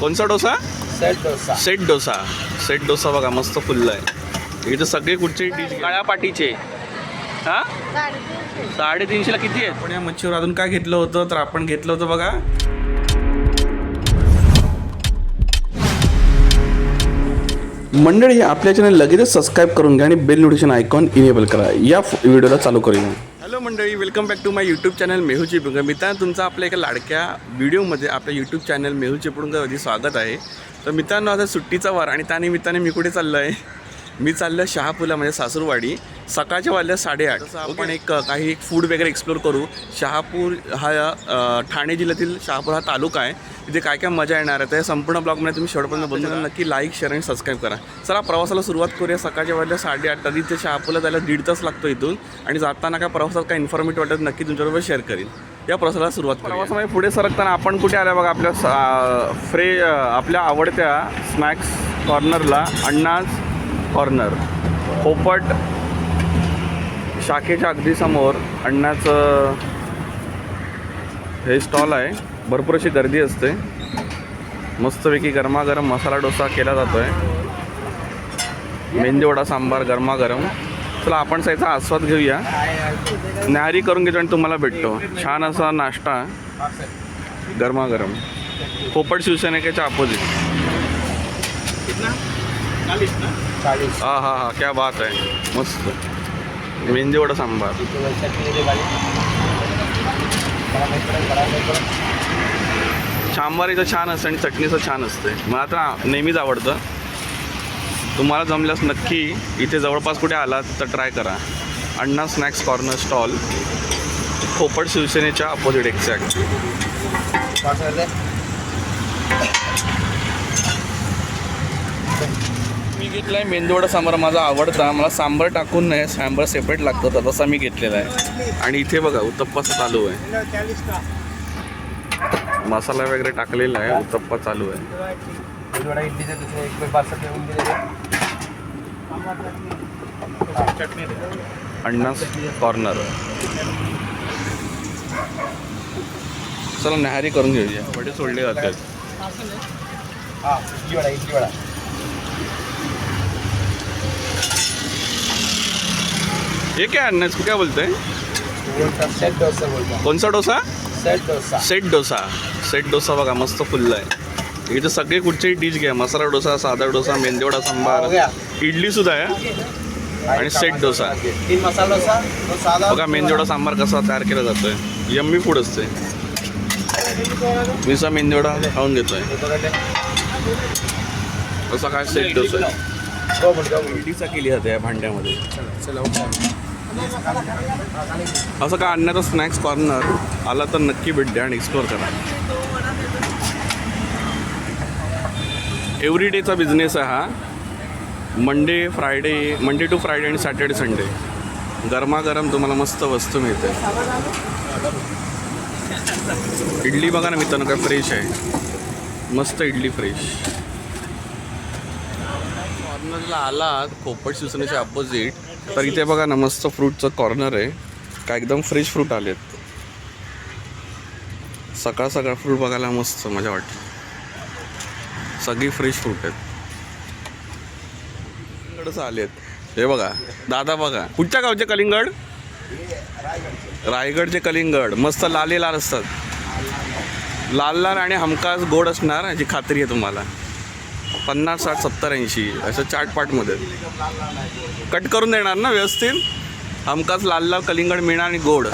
कोणचा dosa? Set dosa. Set dosa. Set dosa बघा मस्त फुलला आहे. इथं सगळे कुठचे डिश काळ्या पाटीचे हा? साडेतीनशेला किती आहे पण या मच्छीवर अजून काय घेतलं होतं तर आपण घेतलं होतं बघा. मंडळी आपल्या चॅनल लगेचच सबस्क्राईब करून घ्या आणि बेल नोटिफिकेशन आयकॉन इनेबल करा. या व्हिडिओला चालू करूया. मंडळी welcome back to my YouTube channel मेहूची Chiplun मित्रांनो तुमचं आपल्या एका लाडक्या व्हिडिओमध्ये आपल्या यूट्यूब चॅनल मेहू अगदी स्वागत आहे. तर मित्रांनो आता सुट्टीचा वार आणि त्यानिमित्ताने मी कुठे चाललो आहे मी चाललो शहापुला म्हणजे सासूरवाडी. सकाळच्या वाजल्या साडेआठ. आपण एक काही एक फूड वगैरे एक्सप्लोर करू शहापूर हा ठाणे जिल्ह्यातील शहापूर हा तालुका आहे. तिथे काय काय मजा येणार आहे तर संपूर्ण ब्लॉगमध्ये तुम्ही शेवटपर्यंत बघून नक्की लाईक शेअर आणि सबस्क्राईब करा. चला प्रवासाला सुरुवात करूया. सकाळच्या वाजल्या साडेआठ. तरी ते शहापूरला जायला दीड तास लागतो इथून. आणि जाताना काय प्रवासात काय इन्फॉर्मेटिव्ह वाटत नक्की तुमच्याबरोबर शेअर करीन. या प्रवासाला सुरुवात प्रवासामध्ये पुढे सरकताना आपण कुठे आल्या बघा आपल्या फ्रे आपल्या आवडत्या स्नॅक्स कॉर्नरला अण्णाज कॉर्नर पोपट शाखेच्या अगदी समोर अण्णाचं हे स्टॉल आहे. भरपूर अशी गर्दी असते. मस्तपैकी गरमागरम मसाला डोसा केला जातो आहे मेंदी वडा सांबार गरमागरम. चला आपण त्याचा आस्वाद घेऊया. न्याहारी करून घेतो आणि तुम्हाला भेटतो. छान असा नाश्ता. गरमागरम. पोपट शिवसेनेच्या अपोजिट हा हा हा क्या बात आहे. मस्त. मेंदी वडा सांबार. सांबार इथं छान असतं आणि चटणीचं छान असते. मला तर नेहमीच आवडतं. तुम्हाला जमल्यास नक्की इथे जवळपास कुठे आलात तर ट्राय करा. अण्णा स्नॅक्स कॉर्नर स्टॉल पोपट शिवसेनेच्या अपोजिट एक्झॅक्ट पाँच कर दे मी घेतला आहे मेंदूवडा सांबार माझा आवडता. मला सांबार टाकून नाही सांबार सेपरेट लागतो. तर तसा मी घेतलेला आहे. आणि इथे बघा उत्तप्पा चालू आहे. मसाला वगैरे टाकलेला आहे. उत्तप्पा चालू आहे. अण्णा कॉर्नर. चला न्याहारी करून घेऊया. वडे सोडले जातात हाँ हे काय अण्णा इसको क्या बोलते हैं सेट डोसा बोलता कोणचा dosa? Set dosa. Set dosa. Set dosa बघा मस्त फुलला आहे. इथे सगळे कुठचेही डिश घ्या. मसाला डोसा साधा डोसा मेंदेवडा हो सांबार. इडली सुद्धा आहे आणि सेट डोसा. तीन मसाला डोसा बघा मेंदेवडा सांबार कसा तयार केला जातोय. यम्मी फूड असते मी मेंदेवडा खाऊन घेतोय. असा काय सेट डोसा आहे. मिनट इडलीचा केली जाते या भांड्यामध्ये. चलो असं का आणण्याचा स्नॅक्स कॉर्नर आला तर नक्की भेट द्या आणि एक्सप्लोअर करा. एव्हरी डेचा बिझनेस आहे हा. Monday Friday Monday to Friday आणि सॅटर्डे संडे गरमागरम तुम्हाला मस्त वस्तू मिळते. इडली बघा ना मित्रांनो काय फ्रेश आहे. मस्त इडली फ्रेश कॉर्नरला आलात पोपट शिवसेनेच्या अपोजिट तर इथे बघा ना मस्त फ्रूटचं कॉर्नर आहे. का एकदम फ्रेश फ्रूट आलेत. सकाळ सकाळ फ्रूट बघायला मस्त मजा वाटते सगळी फ्रेश फ्रूट आहेत. कलिंगडच आहेत हे बघा दादा बघा. कुठच्या गावचे कलिंगड? रायगडचे कलिंगड. मस्त लाले लाल असतात. लाल लाल आणि हमखास गोड असणार याची खात्री आहे तुम्हाला. पन्नास साठ सत्तर ऐंशी असं चाटपाटमध्ये कट करून देणार ना व्यवस्थित? हमकाच लाल लाल कलिंगड मिळणार आणि गोड.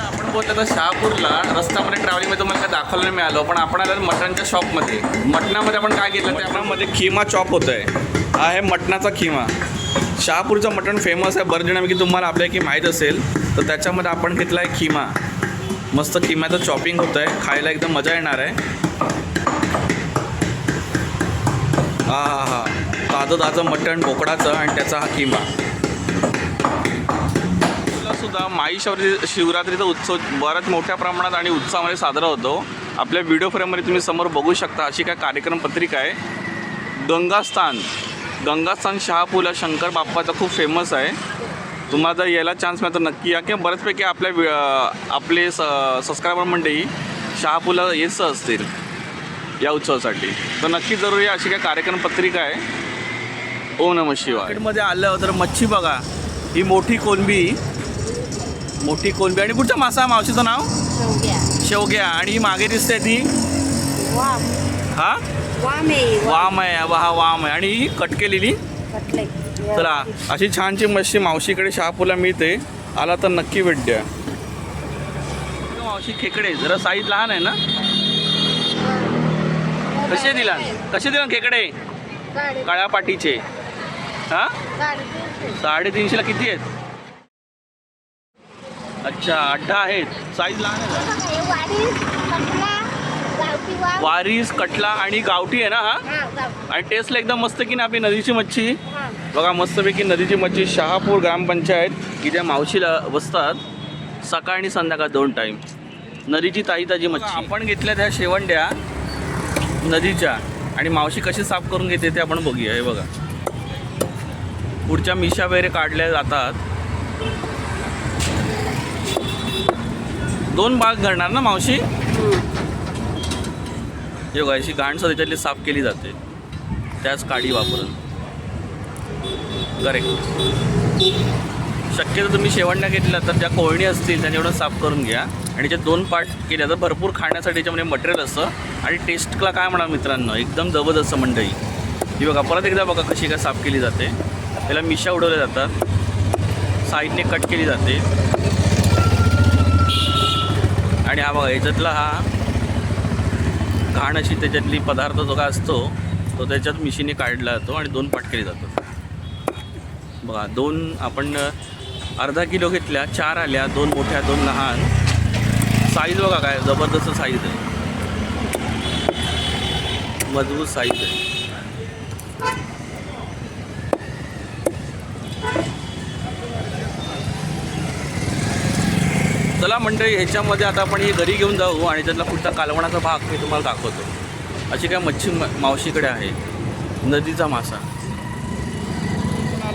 आपण बोलतो तर शहापूरला रस्त्यामध्ये ट्रॅव्हलिंगमध्ये तुम्हाला काय दाखवलं नाही मिळालं पण आपण आलं मटणच्या शॉपमध्ये मटणामध्ये आपण काय घेतलं ते आपल्यामध्ये खिमा चॉप होतं आहे हा आहे मटणाचा खिमा. शहापूरचं मटण फेमस आहे. बरेच जणांपैकी तुम्हाला आपल्या की माहीत असेल तर त्याच्यामध्ये आपण घेतला आहे खिमा. मस्त खिम्याचं चॉपिंग होतं आहे खायला एकदम मजा येणार आहे. हा हा हा. ताजं ताजं मटण बोकडाचं आणि त्याचा हा किमा. सुद्धा माई शिवरात्री शिवरात्रीचा उत्सव बऱ्याच मोठ्या प्रमाणात आणि उत्साहामध्ये साजरा होतो. आपल्या व्हिडिओ फ्रेममध्ये तुम्ही समोर बघू शकता अशी काय कार्यक्रम पत्रिका आहे. गंगास्थान. गंगास्थान शहापूला शंकर बाप्पाचा खूप फेमस आहे. तुम्हाला जर यायला चान्स मिळाला तर नक्की या. किंवा बऱ्याचपैकी आपल्या वि- आपले स सबस्क्रायबर मंडळी शहापूरला येतच असतील. या उत्सवासाठी. तर नक्की जरूर या अशी काय कार्यक्रम पत्रिका आहे. ओम नम शिवाय. मध्ये आलं तर मच्छी बघा. ही मोठी कोलंबी मोठी कोलंबी आणि कुठचा मासा मावशीचं नाव? शेवग्या. आणि ही मागे दिसते ती. वाम. हा? वाम आहे वाम आहे. हा वाम आहे. आणि ही कट केलेली. कटले. चला अशी छानची मच्छी मावशीकडे शहापूरला मिळते. आला तर नक्की भेट द्या. मावशी खेकडे जरा साईज लहान आहे ना? कसे दिला? कसे दिला खेकडे? काळ्या पाटीचे. हा? साडेतीनशेला किती आहेत? अच्छा अड्डा आहेत. साईज लहान आहे? वारीस कटला आणि गावठी आहे ना हा? आणि टेस्टला एकदम मस्त की ना आपली नदीची मच्छी? बघा मस्तपैकी नदीची मच्छी शहापूर ग्रामपंचायत की ज्या मावशीला बसतात. सकाळ आणि संध्याकाळ दोन टाईम नदीची ताजी ताजी मच्छी. आपण घेतल्या त्या शेवंड्या. नदीच्या आणि मावशी कशी साफ करून घेते ते आपण बघूया. हे बघा. पुढच्या मिशा वगैरे काढल्या जातात. दोन भाग घडणार ना मावशी? हे बघा अशी घाण त्याच्यातली साफ केली जाते. त्याच काडी वापरून. करेक्ट शक्यतो तुम्ही शेवण्या घेतल्या तर ज्या कोळणी असतील त्यांच्या एवढं साफ करून घ्या. आणि ज्या दोन पार्ट केल्या तर भरपूर खाण्यासाठी याच्यामध्ये मटेरियल असतं आणि टेस्टला काय म्हणा मित्रांनो? एकदम जबरदस्त मंडई. ही बघा परत एकदा बघा कशी काय साफ केली जाते. त्याला मिशा उडवल्या जातात. साईडने कट केली जाते. आणि हा बघा याच्यातला हा घाण अशी त्याच्यातली पदार्थ जो काय असतो तो त्याच्यात मिशीने काढला जातो आणि दोन पाट केले जातात. बघा दोन आपण अर्धा किलो घेतल्या चार आल्या दोन मोठ्या दोन लहान. साईज बघा काय जबरदस्त साईज आहे. मजबूत साईज आहे. चला मंडळी ह्याच्यामध्ये आता आपण हे घरी घेऊन जाऊ आणि त्यातला पुढचा कालवणाचा भाग मी तुम्हाला दाखवतो. अशी काय मच्छी मावशीकडे आहे. नदीचा मासा.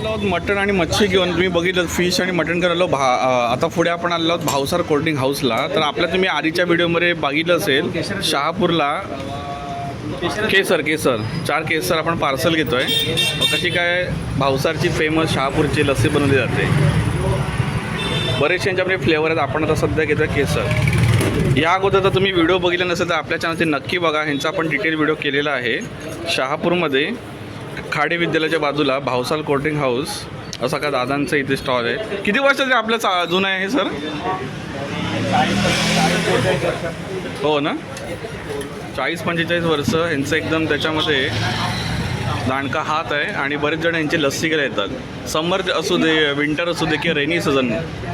आलो आहोत मटण आणि मच्छी घेऊन. तुम्ही बघितलं फिश आणि मटण करायला भा आता पुढे आपण आलो आहोत भावसार कोल्ड्रिंक हाऊसला तर आपल्या तुम्ही आधीच्या व्हिडिओमध्ये बघितलं असेल शहापूरला केसर केसर. चार केसर आपण पार्सल घेतो आहे कशी काय भावसारची फेमस शहापूरची लस्सी बनवली जाते? बरेचसे यांच्यामध्ये फ्लेवर आहेत. आपण आता सध्या घेतो केसर. या अगोदर तर तुम्ही व्हिडिओ बघितला नसेल तर आपल्या चॅनलचे नक्की बघा. ह्यांचा आपण डिटेल व्हिडिओ केलेला आहे. शहापूरमध्ये खाडे विद्यालयाच्या बाजूला भावसाल कोल्ड्रिंक हाऊस असा का दादांचं इथे स्टॉल आहे. किती वर्षाचे आपलं चा जुनं आहे सर? हो ना? चाळीस पंचेचाळीस वर्ष ह्यांचं एकदम त्याच्यामध्ये दांडका हात आहे आणि बरेच जण यांची लस्सी केल्या येतात. समर असू दे विंटर असू दे किंवा रेनी सीझन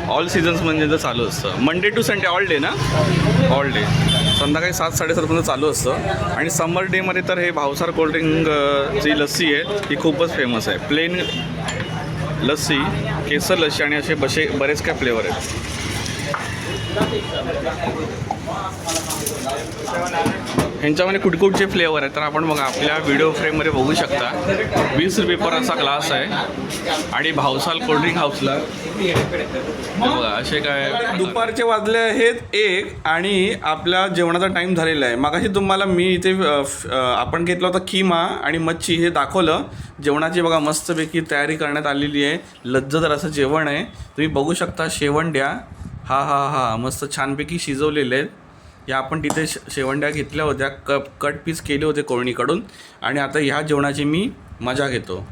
ऑल सीझन्स म्हणजे तर चालू असतं. Monday to Sunday all day ना? ऑल डे संध्याकाळी सात साडेसातपर्यंत चालू असतं. आणि समर डेमध्ये तर हे भावसार कोल्ड्रिंक जी लस्सी आहे ती खूपच फेमस आहे. प्लेन लस्सी केसर लस्सी आणि असे बसे बरेच काय फ्लेवर आहेत. ह्यांच्यामध्ये कुठकुठचे फ्लेवर आहेत तर आपण बघा आपल्या व्हिडिओ फ्रेममध्ये बघू शकता. वीस रुपये पर असा ग्लास आहे. आणि भावसाल कोल्ड्रिंक हाऊसला बघा असे काय दुपारचे वाजले आहेत एक आणि आपल्या जेवणाचा टाईम झालेला आहे. मागाशी तुम्हाला मी इथे आपण घेतला होता किमा आणि मच्छी हे दाखवलं. जेवणाची बघा मस्तपैकी तयारी करण्यात आलेली आहे. लज्जदार असं जेवण आहे. तुम्ही बघू शकता शेवण द्या हा हा हा मस्त छानपैकी शिजवलेले आहेत. या आपण तिथे श शेवंड्या घेतल्या होत्या कप कट पीस केले होते कोळणीकडून. आणि आता ह्या जेवणाची मी मजा घेतो.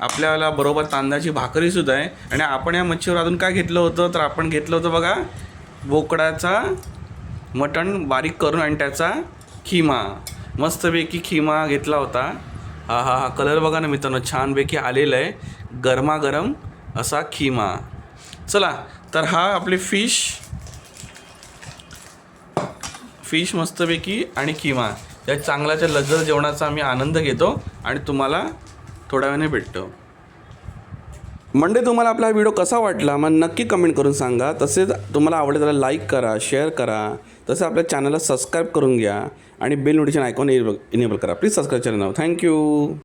आपल्याला बरोबर तांदळाची भाकरीसुद्धा आहे. आणि आपण या मच्छीवर अजून काय घेतलं होतं? तर आपण घेतलं होतं बघा बोकडाचा मटण बारीक करून आणि त्याचा खिमा. मस्तपैकी खिमा घेतला होता. हा हा हा कलर बघा ना मित्रांनो छानपैकी आलेला आहे. गरमागरम असा खिमा. चला तर हा आपले फिश फिश मस्तपैकी आणि किमा. या चांगल्याच्या लज्जत जेवणाचा आम्ही आनंद घेतो आणि तुम्हाला थोड्या वेळाने भेटतो. मंडे तुम्हाला आपला व्हिडिओ कसा वाटला मग नक्की कमेंट करून सांगा. तसेच तुम्हाला आवडेल त्याला लाईक करा शेअर करा. तसं आपल्या चॅनलला सबस्क्राईब करून घ्या आणि बेल नोटिफिकेशन आयकॉन इनेबल करा. Please subscribe channel thank you